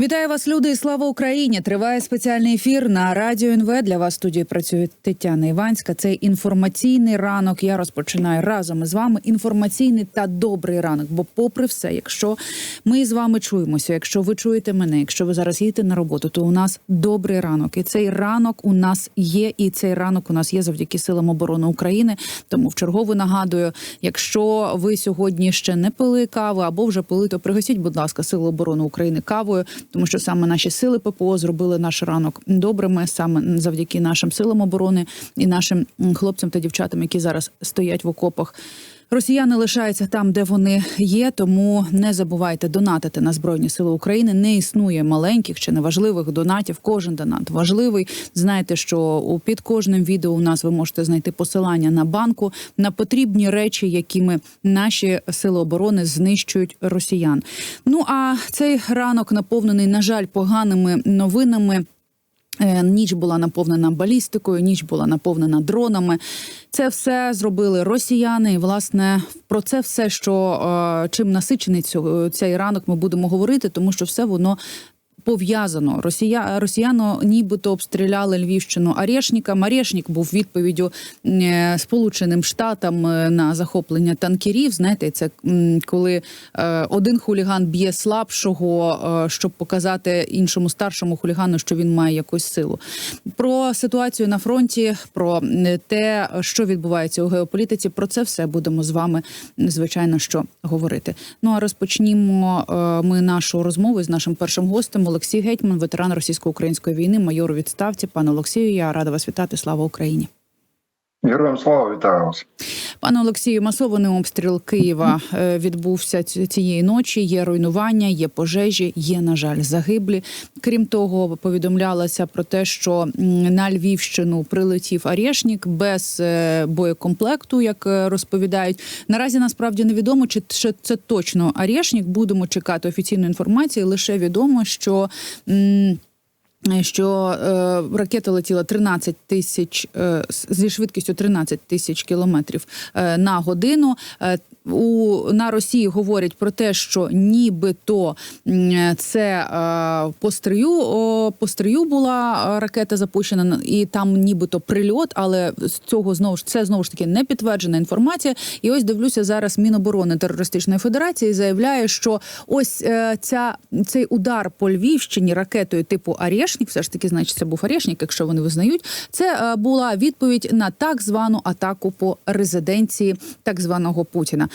Вітаю вас, люди, і слава Україні! Триває спеціальний ефір на радіо НВ. Для вас в студії працює Тетяна Іванська. Це інформаційний ранок. Я розпочинаю разом із вами інформаційний та добрий ранок. Бо, попри все, якщо ми з вами чуємося, якщо ви чуєте мене, якщо ви зараз їдете на роботу, то у нас добрий ранок. І цей ранок у нас є, і цей ранок у нас є завдяки силам оборони України. Тому в чергову нагадую, якщо ви сьогодні ще не пили кави або вже пили, то пригостіть, будь ласка, сили оборони України кавою тому що саме наші сили ППО зробили наш ранок добрими, саме завдяки нашим силам оборони і нашим хлопцям та дівчатам, які зараз стоять в окопах. Росіяни лишаються там, де вони є, тому не забувайте донатити на збройні сили України. Не існує маленьких чи неважливих донатів. Кожен донат важливий. Знаєте, що під кожним відео у нас ви можете знайти посилання на банку на потрібні речі, якими наші сили оборони знищують росіян. Ну а цей ранок наповнений, на жаль, поганими новинами. Е, Ніч була наповнена балістикою, ніч була наповнена дронами. Це все зробили росіяни. І власне про це все, що е, чим насичений цей ранок, ми будемо говорити, тому що все воно. Пов'язано Росія росіяно нібито обстріляли Львівщину Арешніком. Арешнік був відповіддю е, Сполученим Штатам е, на захоплення танкерів. Знаєте, це коли е, один хуліган б'є слабшого, щоб показати іншому старшому хулігану, що він має якусь силу. Про ситуацію на фронті, про те, що відбувається у геополітиці. Про це все будемо з вами звичайно що говорити. Ну а розпочнімо ми нашу розмову з нашим першим гостем Олексій Гетьман, ветеран російсько-української війни, майор у відставці. Пане Олексію, я рада вас вітати. Слава Україні. Героям слава вітаю вас. Пане Олексію, масований обстріл Києва е, відбувся цієї ночі. Є руйнування, є пожежі, є на жаль загиблі. Крім того, повідомлялося про те, що на Львівщину прилетів Арешнік без е, боєкомплекту, як е, розповідають. Наразі насправді невідомо, чи це точно Арешнік. Будемо чекати офіційної інформації. Лише відомо, що. Що е, ракета летіла 13 тисяч е, зі швидкістю 13 тисяч кілометрів е, на годину. Е, у на Росії говорять про те, що нібито це е, по стрию, о, по стрию була е, ракета запущена, на- і там нібито прильот, але з цього знову ж це знову ж таки не підтверджена інформація. І ось дивлюся зараз Міноборони терористичної федерації заявляє, що ось е, ця цей удар по Львівщині ракетою типу Арешнік, все ж таки, значить, це був Арешнік, якщо вони визнають. Це е, була відповідь на так звану атаку по резиденції так званого Путіна.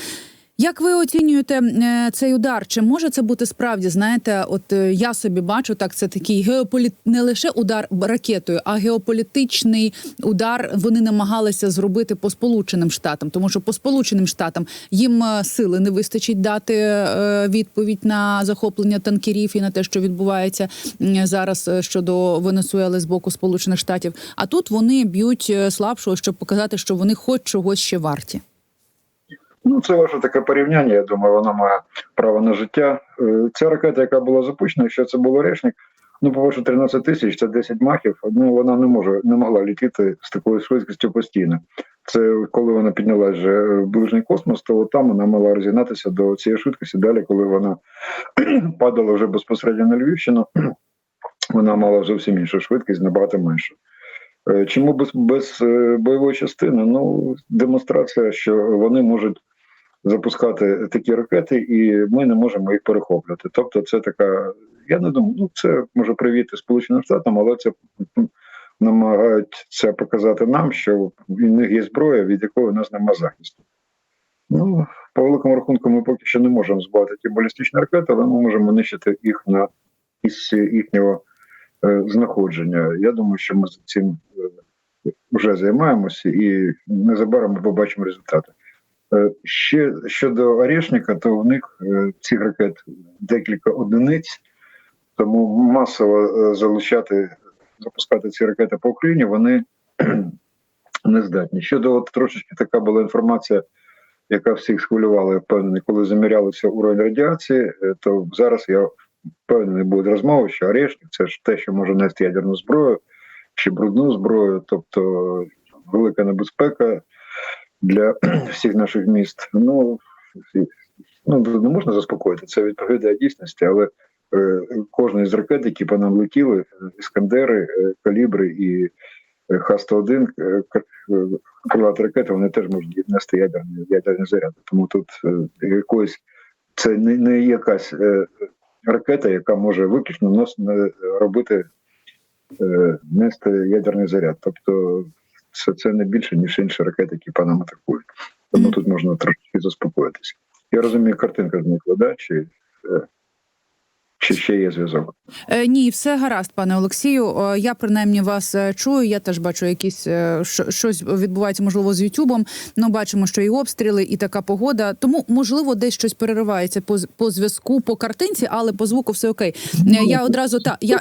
Як ви оцінюєте е, цей удар? Чи може це бути справді? Знаєте, от е, я собі бачу, так це такий геополіт не лише удар ракетою, а геополітичний удар вони намагалися зробити по сполученим штатам, тому що по сполученим штатам їм е, сили не вистачить дати відповідь на захоплення танкерів і на те, що відбувається зараз щодо Венесуели з боку Сполучених Штатів. А тут вони б'ють слабшого, щоб показати, що вони хоч чогось ще варті. Ну, це ваше таке порівняння. Я думаю, воно має право на життя. Е, Ця ракета, яка була запущена, якщо це був Орешник, ну, по-перше, 13 тисяч це 10 махів. Ну вона не може не могла літіти з такою швидкістю постійно. Це коли вона піднялась вже в ближній космос, то там вона мала розігнатися до цієї швидкості. Далі, коли вона падала вже безпосередньо на Львівщину, вона мала зовсім іншу швидкість, набагато менше. Е, Чому без, без е, бойової частини? Ну, демонстрація, що вони можуть запускати такі ракети, і ми не можемо їх перехоплювати. Тобто, це така. Я не думаю, ну це може привіти Сполученим Штатам, але це м, намагаються показати нам, що в них є зброя, від якої у нас немає захисту. Ну, по великому рахунку, ми поки що не можемо збивати ті балістичні ракети, але ми можемо нищити їх на із їхнього е, знаходження. Я думаю, що ми з цим е, вже займаємося і незабаром ми побачимо результати. Е, Ще щодо Орешника, то в них е, цих ракет декілька одиниць, тому масово е, залучати, запускати ці ракети по Україні вони не здатні. Щодо от трошечки така була інформація, яка всіх схвилювала, я впевнений, коли замірялися уровень радіації, то зараз я впевнений буде розмова, що Орешник це ж те, що може нести ядерну зброю чи брудну зброю, тобто велика небезпека для всіх наших міст. Ну ну не можна заспокоїти. Це відповідає дійсності, але е, кожна із ракет, які по нам летіли, е, іскандери, е, калібри і е, Х-101, е, к- е, крилаті ракети, вони теж можуть нести ядерні, ядерні заряди. Тому тут е, якоїсь це не, не якась е, ракета, яка може виключно нос, робити нести ядерний заряд. Тобто це, це не більше, ніж інші ракети, які по нам атакують. Тому Мгм. тут можна трошки заспокоїтися. Я розумію, картинка зникла, да? чи, е, чи ще є зв'язок? Е, Ні, все гаразд, пане Олексію. Е, Я принаймні вас е, чую. Я теж бачу, якісь щось відбувається, можливо, з Ютубом. Ну, бачимо, що і обстріли, і така погода. Тому, можливо, десь щось переривається по по зв'язку, по картинці, але по звуку все окей. Я одразу та я.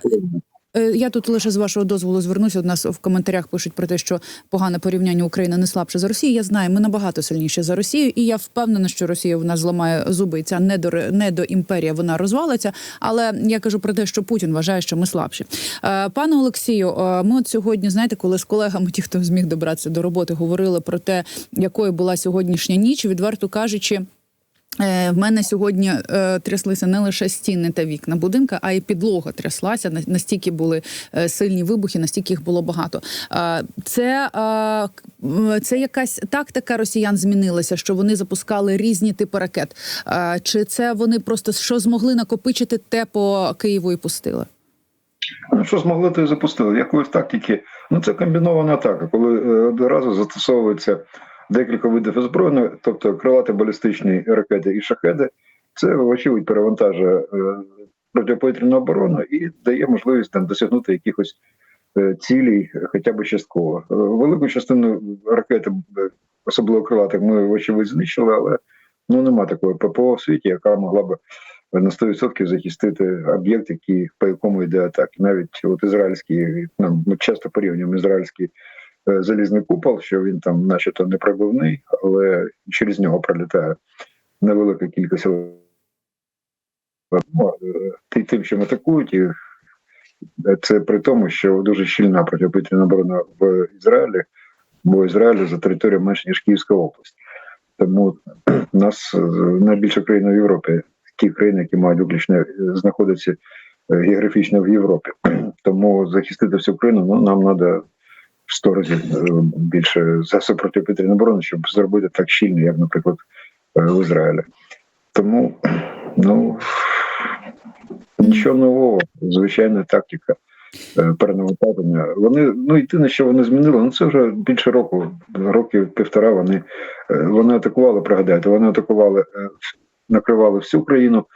Е, Я тут лише з вашого дозволу звернуся. У нас в коментарях пишуть про те, що погане порівняння України не слабше за Росію. Я знаю, ми набагато сильніші за Росію, і я впевнена, що Росія в нас зламає зуби. І ця недо, недоімперія вона розвалиться. Але я кажу про те, що Путін вважає, що ми слабші. Е, Пане Олексію, е, ми от сьогодні, знаєте, коли з колегами, ті, хто зміг добратися до роботи, говорили про те, якою була сьогоднішня ніч, відверто кажучи. Е, В мене сьогодні е, тряслися не лише стіни та вікна будинка, а й підлога тряслася. Настільки були е, сильні вибухи, настільки їх було багато. Це, це якась тактика росіян змінилася, що вони запускали різні типи ракет. Чи це вони просто що змогли накопичити, те по Києву і пустили? Ну, що змогли, то і запустили. Якоїсь тактики. Ну це комбінована атака, коли одразу застосовується декілька видів озброєння, тобто крилаті балістичні ракети і шахеди. Це вочевидь перевантажує е, протиповітряну оборону і дає можливість там досягнути якихось е, цілей, хоча б частково. Е, Велику частину ракет, е, особливо крилатих, ми вочевидь знищили, але ну нема такої ППО в світі, яка могла б на 100% захистити об'єкт, який по якому йде атака. Навіть от ізраїльський, ну, ми часто порівнюємо ізраїльський е, залізний купол, що він там, начебто, не пробивний, але через нього пролітає невелика кількість. Е, тим, чим атакують, і е, це при тому, що дуже щільна протиповітряна оборона в Ізраїлі, бо Ізраїль за територією менше ніж Київська область. Тому нас е, найбільша країна в Європі, ті країни, які мають виключно е, знаходяться е, географічно в Європі. Тому захистити всю країну ну, нам треба в 100 разів е, більше засоб протиповітряної оборони, щоб зробити так щільно, як, наприклад, е, в Ізраїлі. Тому ну нічого нового, звичайна тактика е, перенавантаження. Вони ну єдине, що вони змінили, ну це вже більше року, років півтора. Вони вони атакували, пригадайте, вони атакували, накривали всю країну.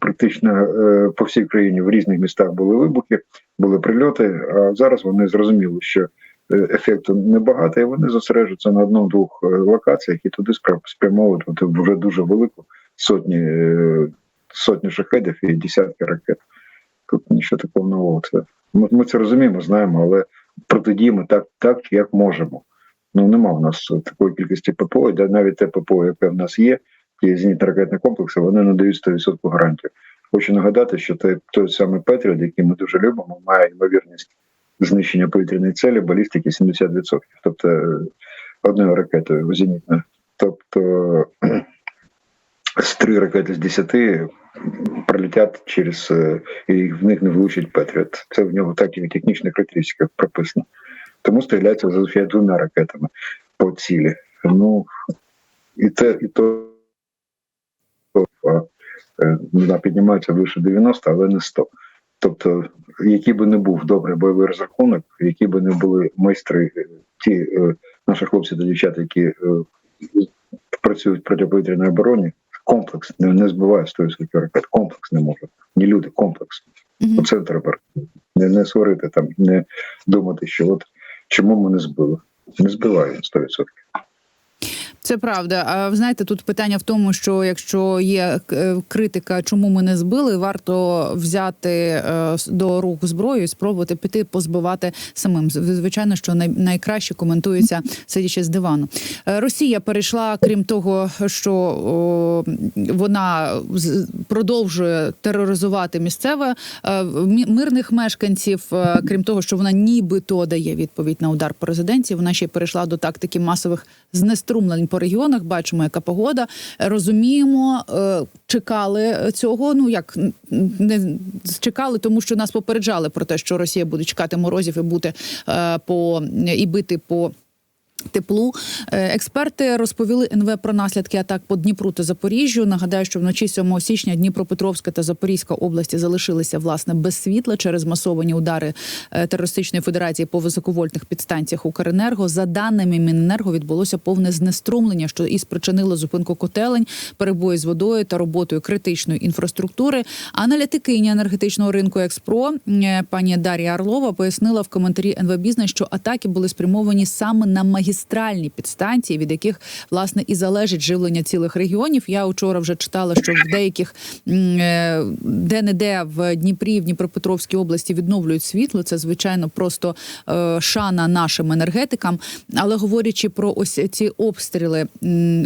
Практично е, по всій країні в різних містах були вибухи, були прильоти. А зараз вони зрозуміли, що е, ефекту небагато, і вони зосереджуються на одному-двох е, локаціях і туди спря- спрямовують вже дуже велику сотні сотні шахедів і десятки ракет. Тут нічого такого нового. Це ми, ми це розуміємо, знаємо, але протидіємо так, так, як можемо. Ну нема в нас такої кількості ППО, де навіть те ППО, яке в нас є, ті зенітно-ракетні комплекси, вони надають 100% гарантію. Хочу нагадати, що той, той самий Петріот, який ми дуже любимо, має ймовірність знищення повітряної цілі балістики 70%. Тобто е, одною ракетою зенітною. Тобто з три ракети з десяти пролетять через е, і в них не влучить Петріот. Це в нього так і технічна характеристика прописана. Тому стріляється зазвичай двома ракетами по цілі. Ну і те, і то а, е, вона піднімається вище 90, але не 100. Тобто, який би не був добрий бойовий розрахунок, які би не були майстри, е, ті е, наші хлопці та дівчата, які е, працюють в протиповітряній обороні, комплекс не, не збиває 100% ракет. Комплекс не може. Ні люди, комплекс. Мгм. Оце треба не, не сварити там, не думати, що от чому ми не збили. Не збиває 100%. Це правда. А ви знаєте, тут питання в тому, що якщо є е, критика, чому ми не збили, варто взяти е, до рук зброю і спробувати піти позбивати самим. Звичайно, що най- найкраще коментується сидячи з дивану. Е, Росія перейшла, крім того, що вона продовжує тероризувати місцеве мирних мешканців. Крім того, що вона нібито дає відповідь на удар по резиденції, вона ще перейшла до тактики масових знеструмлень по регіонах. Бачимо, яка погода. Розуміємо, е, чекали цього. Ну як не чекали, тому що нас попереджали про те, що Росія буде чекати морозів і бути е, по і бити по. Теплу Е, експерти розповіли НВ про наслідки атак по Дніпру та Запоріжжю. Нагадаю, що вночі 7 січня Дніпропетровська та Запорізька області залишилися власне без світла через масовані удари е, терористичної федерації по високовольтних підстанціях Укренерго. За даними Міненерго, відбулося повне знеструмлення, що і спричинило зупинку котелень, перебої з водою та роботою критичної інфраструктури. Аналітикиня енергетичного ринку Експро пані Дар'я Орлова пояснила в коментарі НВ Бізнес, що атаки були спрямовані саме на магістральні підстанції, від яких власне і залежить живлення цілих регіонів. Я вчора вже читала, що в деяких де не де в Дніпрі, в Дніпропетровській області відновлюють світло. Це звичайно просто е, шана нашим енергетикам. Але говорячи про ось ці обстріли,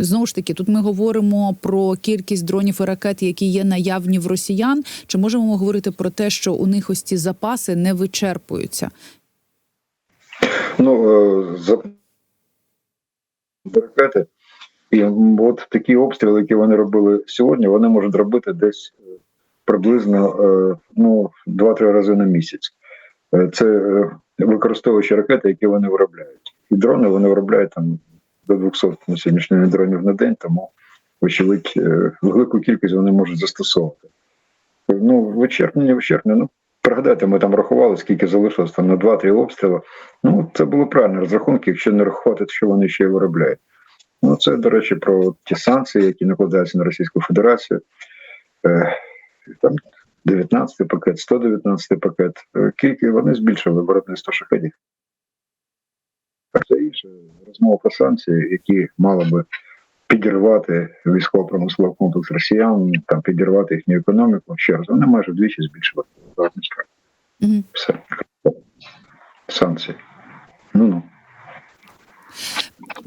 знову ж таки, тут ми говоримо про кількість дронів і ракет, які є наявні в росіян. Чи можемо ми говорити про те, що у них ось ці запаси не вичерпуються? Ну, е, за ракети. І от такі обстріли, які вони робили сьогодні, вони можуть робити десь е, приблизно е, ну, 2-3 рази на місяць. Е, Це використовуючи ракети, які вони виробляють. І дрони вони виробляють там до 200 на сьогоднішній дронів на день, тому, вочевидь, е, велику кількість вони можуть застосовувати. Ну, вичерпні, не вичерпні. Ну, пригадайте, ми там рахували, скільки залишилось там на 2-3 обстріли. Ну, це були правильні розрахунки, якщо не рахувати, що вони ще й виробляють. Ну, це, до речі, про ті санкції, які накладаються на Російську Федерацію. Е, там 19 пакет, 119-й пакет. Е, Кілька вони збільшили виробництво шахедів. Це інше розмова про санкції, які мали би підірвати військово-промисловий комплекс росіян, там підірвати їхню економіку. Ще раз, вони майже вдвічі збільшили виробництво. Все. Санкції. Ну ну.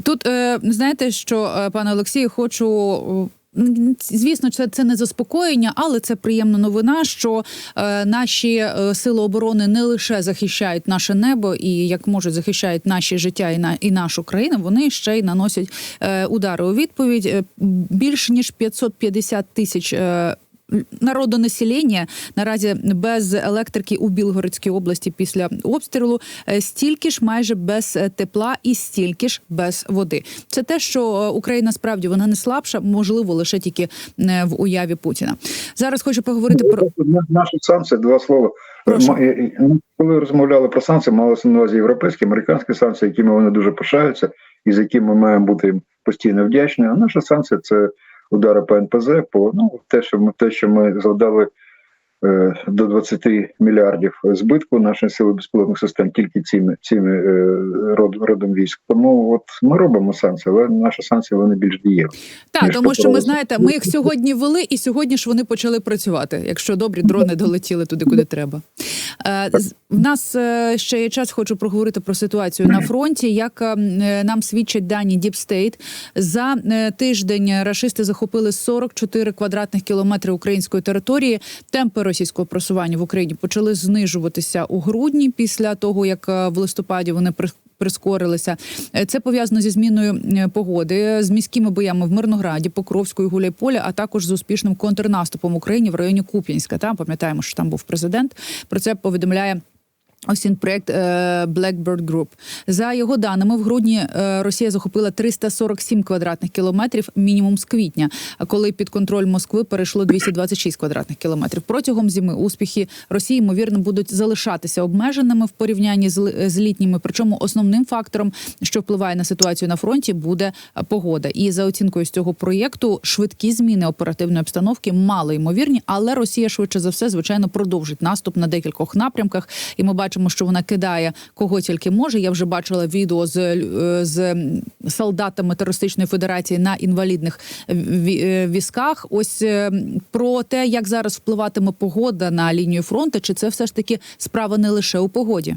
Тут е, знаєте, що е, пане Олексію, хочу. Е, Звісно, це, це не заспокоєння, але це приємна новина, що е, наші е, сили оборони не лише захищають наше небо і як можуть захищають наші життя і на і нашу країну. Вони ще й наносять е, удари у відповідь. Більше Більш ніж 550 тисяч. Е, Народонаселення наразі без електрики у Білгородській області після обстрілу, е, стільки ж майже без е, тепла і стільки ж без води. Це те, що е, Україна справді вона не слабша, можливо, лише тільки в уяві Путіна. Зараз хочу поговорити про На- Наші санкції, два слова. Прошу. Коли розмовляли про санкції, малося на увазі європейські, американські санкції, якими вони дуже пишаються, і з якими ми маємо бути постійно вдячні. А наша санкція це удари по НПЗ, по ну те, що ми те, що ми завдали е, до 20 мільярдів збитку нашої сили безпілотних систем тільки цими цими е, род, родом військ. Тому от ми робимо санкції, але наші санкції вони більш дієві. так, тому що ми знаєте, ми їх сьогодні ввели, і сьогодні ж вони почали працювати, якщо добрі дрони долетіли туди, куди треба. Е, В нас е, ще є час. Хочу проговорити про ситуацію на фронті. Як е, нам свідчать дані Deep State, за е, тиждень рашисти захопили 44 квадратних кілометри української території. Темпи російського просування в Україні почали знижуватися у грудні після того, як е, в листопаді вони при- прискорилися. Е, Це пов'язано зі зміною погоди, з міськими боями в Мирнограді, Покровську і Гуляйполі, а також з успішним контрнаступом Україні в районі Куп'янська. Там пам'ятаємо, що там був президент. Про це повідомляє. Ось він проект е, Blackbird Group. За його даними, в грудні е, Росія захопила 347 квадратних кілометрів мінімум з квітня, коли під контроль Москви перейшло 226 квадратних кілометрів. Протягом зими успіхи Росії ймовірно будуть залишатися обмеженими в порівнянні з, літніми. Причому основним фактором, що впливає на ситуацію на фронті, буде погода. І за оцінкою з цього проєкту, швидкі зміни оперативної обстановки мало ймовірні, але Росія швидше за все, звичайно, продовжить наступ на декількох напрямках. І ми бачимо, що вона кидає кого тільки може. Я вже бачила відео з, е, з солдатами терористичної федерації на інвалідних е, візках. Ось е, про те, як зараз впливатиме погода на лінію фронту, чи це все ж таки справа не лише у погоді.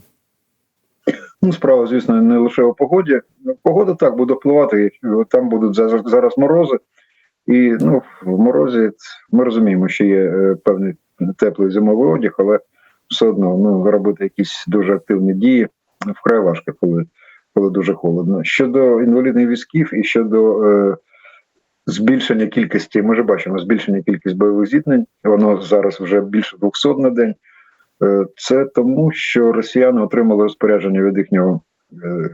Ну, справа, звісно, не лише у погоді. Погода так буде впливати. Там будуть зараз, морози, і ну, в морозі ми розуміємо, що є певний теплий зимовий одяг, але все одно ну, робити якісь дуже активні дії вкрай важко, коли коли дуже холодно. Щодо інвалідних візків і щодо е, збільшення кількості, ми вже бачимо збільшення кількість бойових зіткнень. Воно зараз вже більше 200 на день. Е, Це тому, що росіяни отримали розпорядження від їхнього е,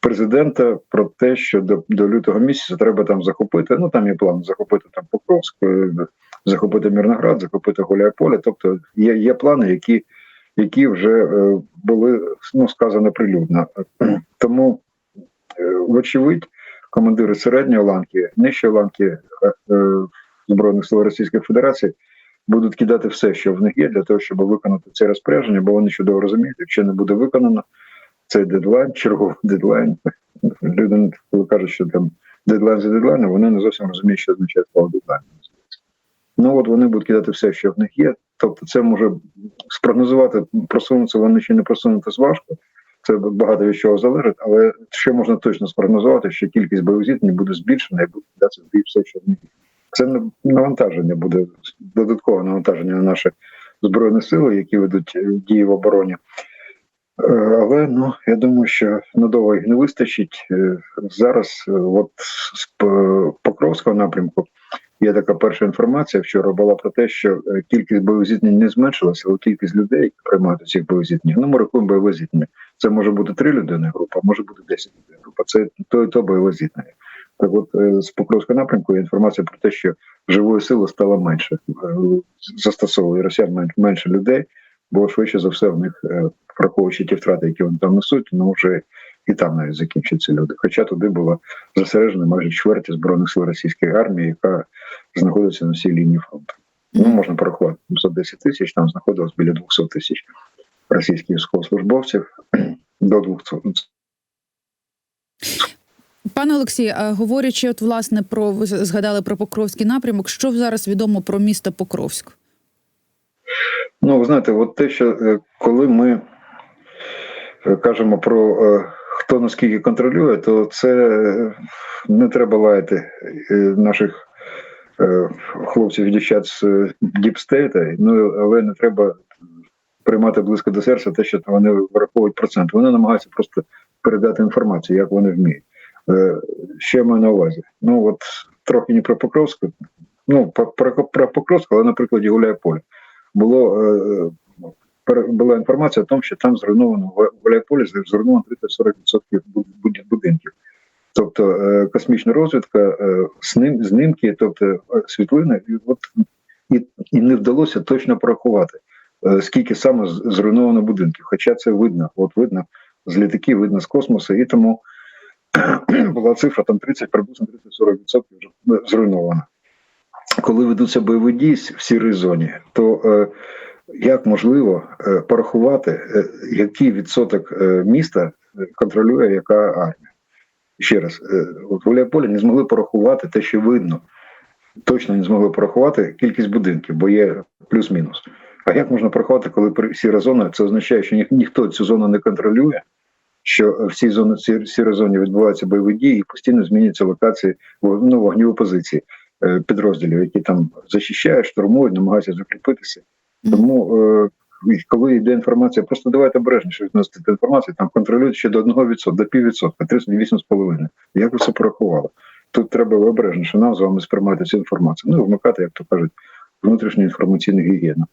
президента про те, що до, до лютого місяця треба там захопити. Ну там є план захопити там Покровськ, захопити Мірноград, захопити Гуляйполе. Тобто є, є плани, які, які вже е, були ну, сказані прилюдно. Тому, е, вочевидь, командири середньої ланки, нижчої ланки е, Збройних сил Російської Федерації будуть кидати все, що в них є, для того, щоб виконати це розпорядження, бо вони чудово розуміють, якщо не буде виконано цей дедлайн, черговий дедлайн. Люди, коли кажуть, що там дедлайн за дедлайном, вони не зовсім розуміють, що означає слово дедлайн. Ну от вони будуть кидати все, що в них є. Тобто, це може спрогнозувати, просунутися вони чи не просунутися важко. Це багато від чого залежить, але що можна точно спрогнозувати, що кількість бойових буде збільшена і буде кидатися в все, що в них є. Це навантаження буде додаткове навантаження на наші збройні сили, які ведуть е, дії в обороні. Е, Але ну я думаю, що надовго їх не вистачить. Е, Зараз, от з Покровського напрямку, є така перша інформація. Вчора була про те, що е, кількість бойових зіткнень не зменшилася, але кількість людей, які приймають цих бойових зіткнень, ну ми рахуємо бойове зіткнення. Це може бути три людини група, може бути 10 людей група. Це то і то бойове зіткнення. Так от е, з Покровського напрямку є інформація про те, що живої сили стало менше. Е, Застосовує росіян мен- менше людей, бо швидше за все в них, враховуючи ті втрати, які вони там несуть, ну вже і там навіть закінчаться люди. Хоча туди була зосереджена майже чверть збройних сил російської армії, яка знаходиться на всій лінії фронту. Ну можна порахувати 710 тисяч, там знаходилось біля 200 тисяч російських військовослужбовців до 200. Пане Олексій, а говорячи, от власне про ви згадали про Покровський напрямок. Що зараз відомо про місто Покровськ? Ну, ви знаєте, от те, що е, коли ми е, кажемо про е, хто наскільки контролює, то це не треба лаяти наших хлопців і дівчат з діпстейта, ну але не треба приймати близько до серця те, що вони враховують процент. Вони намагаються просто передати інформацію, як вони вміють. Е, Що я маю на увазі? Ну от трохи не про Покровську, ну про, про, Покровську, але на прикладі Гуляйполя було е, була інформація о тому, що там зруйновано в Гуляйполі зруйновано 30-40% буд- буд- будинків. Тобто е, космічна розвідка, е, сним, знімки, тобто е, світлини, і, от, і, і не вдалося точно порахувати, скільки саме зруйновано будинків. Хоча це видно, от видно з літаків, видно з космосу, і тому була цифра там 30, приблизно 30-40% вже е, зруйновано коли ведуться бойові дії в сірій зоні, то як можливо порахувати, який відсоток міста контролює яка армія? Ще раз, е, от в Гуляйполі не змогли порахувати те, що видно. Точно не змогли порахувати кількість будинків, бо є плюс-мінус. А як можна порахувати, коли сіра зона? Це означає, що ні, ніхто цю зону не контролює, що в цій зоні сір- сірій зоні відбуваються бойові дії і постійно змінюються локації ну, вогневі позиції е, підрозділів, які там захищають, штурмують, намагаються закріпитися. Тому, е, коли йде інформація, просто давайте обережніше відносити до інформацію, там контролюють ще до 1%, до піввідсотка, 38,5%. Як ви це порахували? Тут треба обережніше нам з вами сприймати цю інформацію. Ну, вмикати, як то кажуть, внутрішню інформаційну гігієну.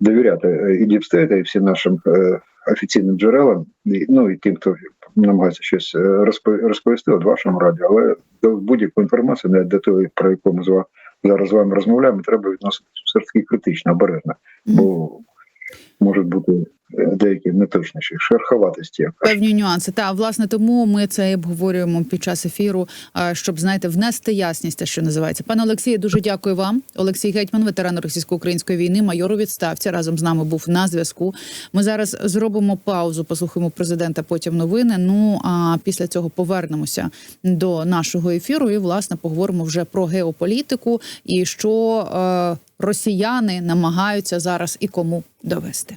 Довіряти е, і Діпстейта, і всім нашим е, офіційним джерелам, і, ну і тим, хто намагається щось е, розпо- розповісти от вашому радіо, але до будь-яку інформацію, навіть до того, про яку ми зараз з вами розмовляємо, треба відноситися все ж таки критично, обережно, бо можуть бути деякі неточніші, шерховатості. Певні нюанси. Та власне тому ми це і обговорюємо під час ефіру, щоб знаєте, внести ясність, те, що називається. Пане Олексію, дуже дякую вам. Олексій Гетьман, ветеран російсько-української війни, майор у відставці, разом з нами був на зв'язку. Ми зараз зробимо паузу, послухаємо президента. Потім новини. Ну а після цього повернемося до нашого ефіру і власне поговоримо вже про геополітику і що е, росіяни намагаються зараз і кому довести.